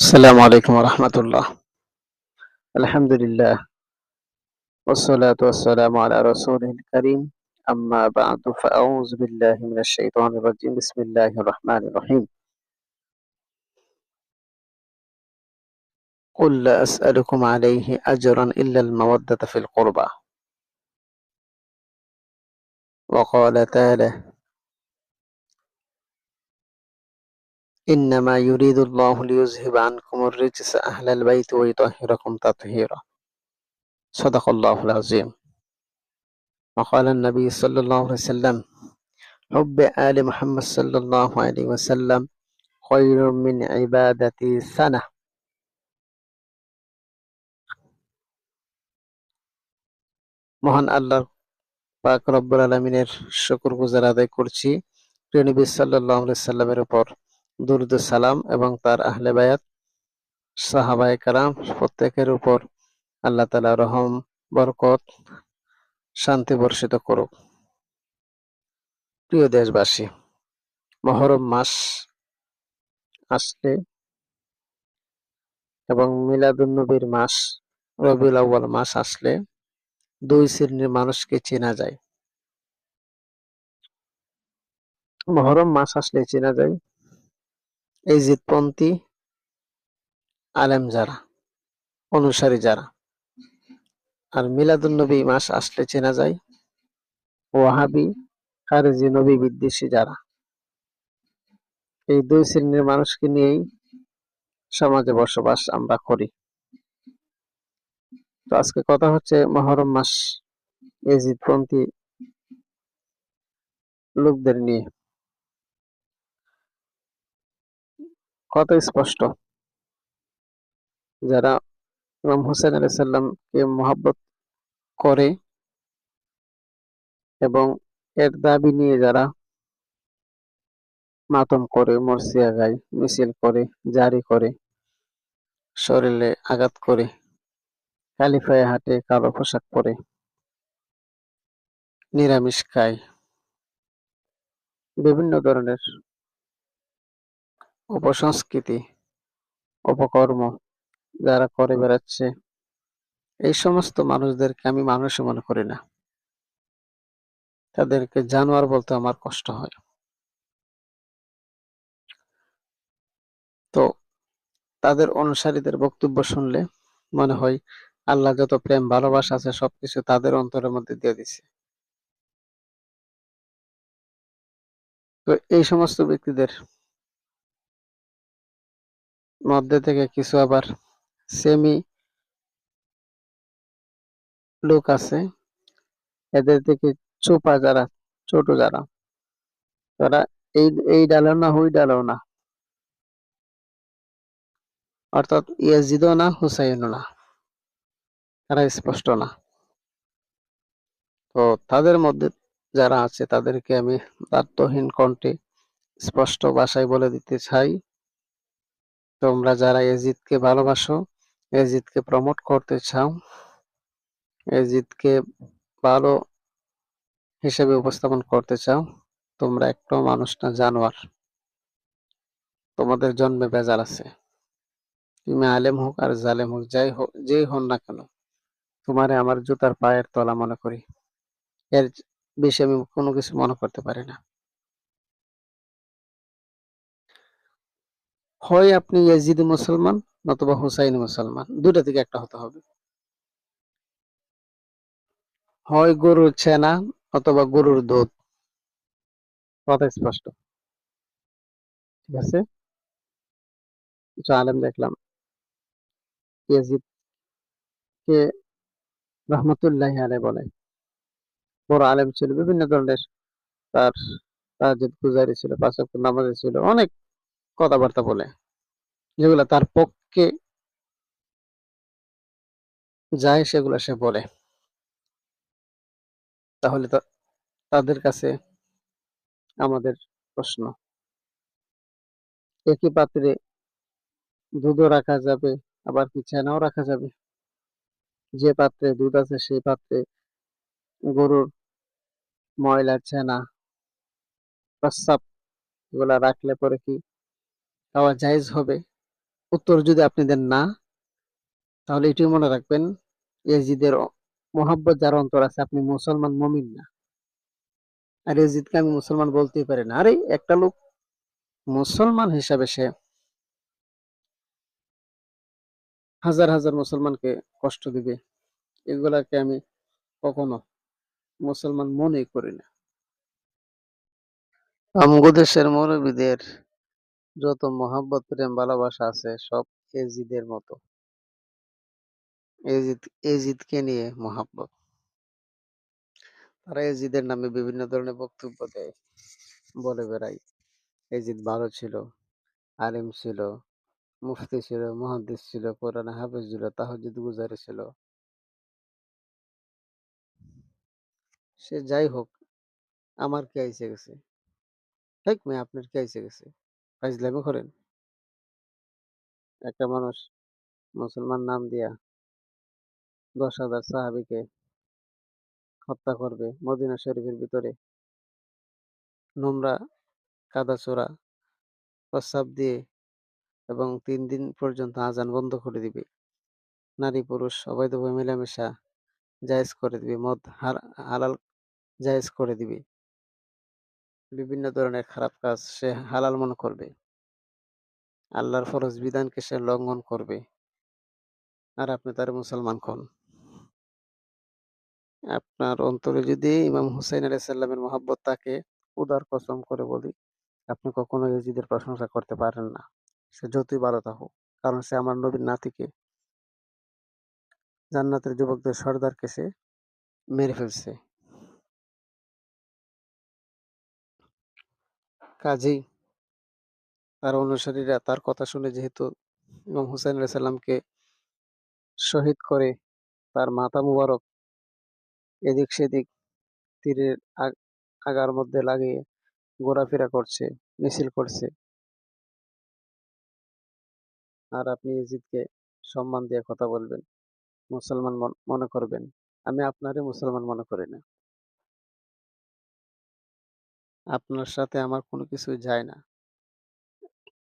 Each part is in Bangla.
السلام عليكم ورحمة الله. الحمد لله. والصلاة والسلام على رسوله الكريم. أما بعد فأعوذ بالله من الشيطان الرجيم. بسم الله الرحمن الرحيم. قل لا أسألكم عليه أجرا إلا المودة في القربى. وقال تعالى إنما يريد الله ليذهب عنكم الرجس أهل البيت ويطهركم تطهيرا صدق الله العظيم وقال النبي صلى الله عليه وسلم حب آل محمد صلى الله عليه وسلم خير من عبادة سنة মহান আল্লাহ পাক রব্বুল আলমিনের শুকুর গুজার আদায় করছি প্রিয় নবী সাল্লাহ সাল্লামের উপর দুরুদ সালাম এবং তার আহলে বায়াত, সাহাবায়ে কারাম প্রত্যেকের উপর আল্লাহ তালা রহম, বরকত, শান্তি বর্ষিত করুক। প্রিয় দেশবাসী, মহরম মাস আসলে এবং মিলাদুন্নবীর মাস, রবিউল আউ্বাল মাস আসলে দুই শ্রেণির মানুষকে চেনা যায়। মহরম মাস আসলে চেনা যায় এই জিতপন্থী আলেম যারা অনুসারী যারা আর মিলাদুন্নবী মাস আসলে চেনা যায় ওয়াহাবি খারেজি নবী বিদ্বেষী যারা। এই দুই শ্রেণির মানুষকে নিয়েই সমাজে বসবাস আমরা করি। তো আজকে কথা হচ্ছে মহরম মাস এজিদপন্থী লোকদের নিয়ে। কত স্পষ্ট। যারা ইমাম হুসেন আলাই সাল্লামকে মহাব্বত করে এবং এর দাবি নিয়ে যারা মাতম করে, মরসিয়া গায় মিছিল করে, জারি করে, শরীরে আঘাত করে কালিফায় হাটে, কালো পোশাক পরে, নিরামিষ খায়, বিভিন্ন ধরনের উপসংস্কৃতি, উপকর্ম যারা করে বেড়াচ্ছে, এই সমস্ত মানুষদেরকে আমি মানুষ মনে করি না। তাদেরকে জানোয়ার বলতে আমার কষ্ট হয়। তো তাদের অনুসারীদের বক্তব্য শুনলে মনে হয় আল্লাহ যত প্রেম, ভালোবাসা আছে সবকিছু তাদের অন্তরের মধ্যে দিয়ে দিছে। তো এই সমস্ত ব্যক্তিদের মধ্যে থেকে কিছু আবার সেমি লোক আছে। এদের থেকে চোপা যারা, ছোট যারা, তারা এই এই ডালেও না হুই ডালেও না। অর্থাৎ ইয়াজিদও না, হুসাইনও না। তারা স্পষ্ট না। তো তাদের মধ্যে যারা আছে, তাদেরকে আমি দার্থহীন কণ্ঠে স্পষ্ট ভাষায় বলে দিতে চাই। তোমরা যারা এজিদকে ভালোবাসো, এজিদকে প্রমোট করতে চাও, এজিদকে ভালো হিসেবে উপস্থাপন করতে চাও, তোমরা একটা মানুষ না জানোয়ার। তোমাদের জন্মে বেজার আছে। তুমি আলেম হোক আর জালেম হোক, যাই হোক, যেই হন না কেন, তোমারে আমার জুতার পায়ের তলা মনে করি। এর বেশি আমি কোনো কিছু মনে করতে পারি না। হয় আপনি ইয়াজিদি মুসলমান নতুবা হুসাইনি মুসলমান দুটা থেকে একটা হতে হবে। হয় গরুর ছেনা অথবা গরুর দুধ। কথা স্পষ্ট। ঠিক আছে? কিছু আলেম দেখলাম। ইয়াজিদ কে রহমতুল্লাহ আলে বলে। বড় আলেম ছিল, বিভিন্ন ধরনের তার তাজিদ গুজারি ছিল, পাঁচ নামাজে ছিল, অনেক কথাবার্তা বলে, যেগুলো তার পক্ষে যায় সেগুলো সে বলে। তাহলে তাদের কাছে আমাদের প্রশ্ন। একই পাত্রে দুধও রাখা যাবে, আবার কি ছেনাও রাখা যাবে? যে পাত্রে দুধ আছে সেই পাত্রে গরুর ময়লা ছেনা প্রস্রাব এগুলা রাখলে পরে কি খাওয়া জায়জ হবে। উত্তর যদি আপনি দেন না, তাহলে এটি মনে রাখবেন, ইয়াজিদের মোহাব্বত যার অন্তর আছে, আপনি মুসলমান মমিন না। আর ইয়াজিদকে আমি মুসলমান বলতেই পারি না। আরে, একটা লোক মুসলমান হিসাবে সে হাজার হাজার মুসলমানকে কষ্ট দিবে। এগুলাকে আমি কখনো মুসলমান মনে করি না। আমগো দেশের মৌলবীদের যত মহাব্বত, প্রেম, ভালোবাসা আছে, সব এজিদের মতো। এজিদ, এজিদকে নিয়ে মহাব্বত। তারা এজিদের নামে বিভিন্ন ধরনের বক্তব্য দেয়। বলে বেড়ায় এজিদ ভালো ছিল, আলিম ছিল, মুফতি ছিল, মুহাদ্দিস ছিল, কোরআন হাফেজ ছিল তাহজিদ গুজারি ছিল। সে যাই হোক, আমার কি আইসে গেছে? ঠিক মেয়ে, আপনার কি আইসে গেছে? ফাইজলামি করেন? একটা মানুষ মুসলমান নাম দিয়া দশ হাজার সাহাবিকে হত্যা করবে মদিনা শরীফের ভিতরে। নোংরা, কাদা চোরা, প্রস্রাব দিয়ে এবং তিন দিন পর্যন্ত আজান বন্ধ করে দিবে। নারী, পুরুষ, অবৈধভাবে মেলামেশা জায়েজ করে দিবে, মদ হার- হালাল জায়েজ করে দিবে। বিভিন্ন ধরনের খারাপ কাজ সে হালাল মনে করবে। আল্লাহর ফরজ বিধানকে সে লঙ্ঘন করবে। আর আপনি তার মুসলমান হন। আপনার অন্তরে যদি ইমাম হুসাইন আলাইহিস সালামের মহাব্বত তাকে উদার কসম করে বলি, আপনি কখনো ইয়াজিদের প্রশংসা করতে পারেন না। সে যতই ভালো থাকুক, কারণ সে আমার নবীর নাতিকে, জান্নাতের যুবকদের সর্দারকে সে মেরে ফেলছে। কাজেই তার অনুসারীরা তার কথা শুনে যেহেতু ইমাম হুসাইন আলাইহিস সালামকে শহীদ করে, তার মাথা মুবারক এদিক সেদিক তীরের আগার মধ্যে লাগিয়ে ঘোরাফেরা করছে, মিছিল করছে। আর আপনি ইজিদকে সম্মান দিয়ে কথা বলবেন, মুসলমান মন- করবেন। আমি আপনারে মুসলমান মনে করি না। আপনার সাথে আমার কোনো কিছু যায় না।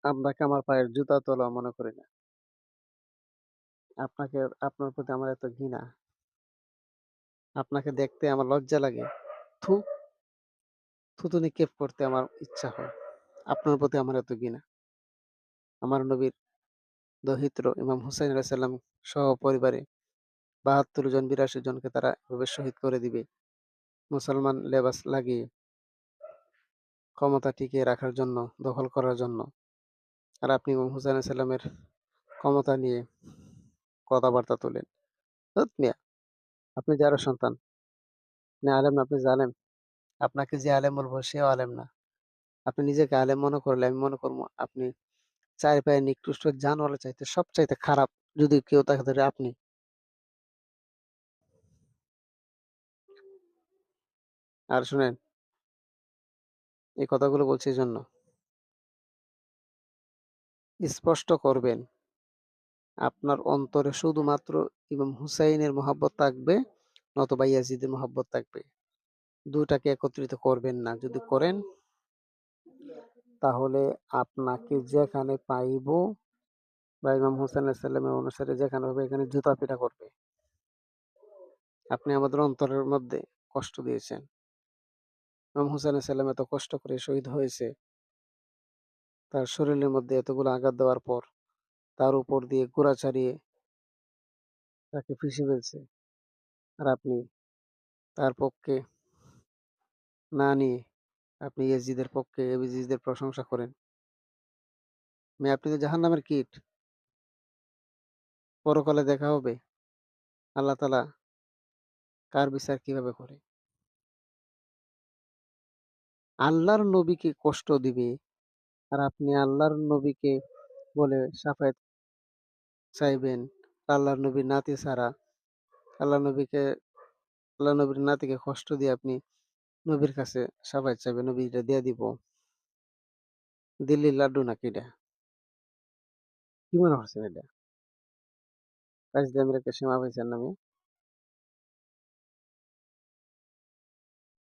আপনাকে আমার পায়ের জুতা তোলা মনে করি না। আপনাকে, আপনার প্রতি আমার এত ঘৃণা। আপনাকে দেখতে আমার লজ্জা লাগে। থু, থুতু নিক্ষেপ করতে আমার ইচ্ছা হয়। আপনার প্রতি আমার এত ঘৃণা। আমার নবীর দহিত্র ইমাম হুসাইন আলাইহিস সালাম সহ পরিবারে বাহাত্তর জন, বিরাশি জনকে তারা এভাবে শহীদ করে দিবে। মুসলমান লেবাস লাগিয়ে ক্ষমতা টিকিয়ে রাখার জন্য, দখল করার জন্য। আর আপনি ইমাম আলাইহিস ক্ষমতা নিয়ে কথাবার্তা তোলেন। মিয়া, আপনি যারা সন্তান, আপনি আলেম না, আপনি জালেম আপনাকে যে আলেম বলব সেও আলেম না। আপনি নিজেকে আলেম মনে করলে, আমি মনে করব আপনি চার পায়ে নিকৃষ্ট জানোয়ারের চাইতে সব চাইতে খারাপ, যদি কেউ তাকে ধরে আপনি। আর শুনেন এই কথাগুলো বলছি জন্য স্পষ্ট করবেন, আপনার অন্তরে শুধুমাত্র ইমাম হুসাইনের মহাব্বত থাকবে নতুবা ইয়াজিদের মহাব্বত থাকবে। দুটাকে একত্রিত করবেন না। যদি করেন, তাহলে আপনাকে যেখানে পাইব বা ইমাম হুসাইন সাল্লামের অনুসারে যেখানে হবে এখানে জুতা পিটা করবে। আপনি আমাদের অন্তরের মধ্যে কষ্ট দিয়েছেন। ইমাম হুসাইন সাল্লাম এত কষ্ট করে শহীদ হয়েছে। তার শরীরের মধ্যে এতগুলো আঘাত দেওয়ার পর তার উপর দিয়ে গোড়া ছাড়িয়ে তাকে ফিসে ফেলছে। আর আপনি তার পক্ষে না নিয়ে আপনি ইয়াজিদের পক্ষে ইয়াজিদের প্রশংসা করেন। মেয়ে, আপনি তো জাহান্নামের কীট। পরকালে দেখা হবে। আল্লাহ তালা কার বিচার কীভাবে করে? আল্লাহর নবীকে কষ্ট দিবে আর আপনি আল্লাহর নবীকে বলে সাফায়াত চাইবেন। আল্লাহর নবীর নাতি ছাড়া। আল্লাহ নবীকে আল্লাহ নবীর নাতিকে কষ্ট দিয়ে আপনি নবীর কাছে সাফায়াত চাইবেন নবী এটা দিয়ে দিব। দিল্লির লাড্ডু নাকি এটা? কি মনে করছেন এটা? একটা সীমা পাইছেন?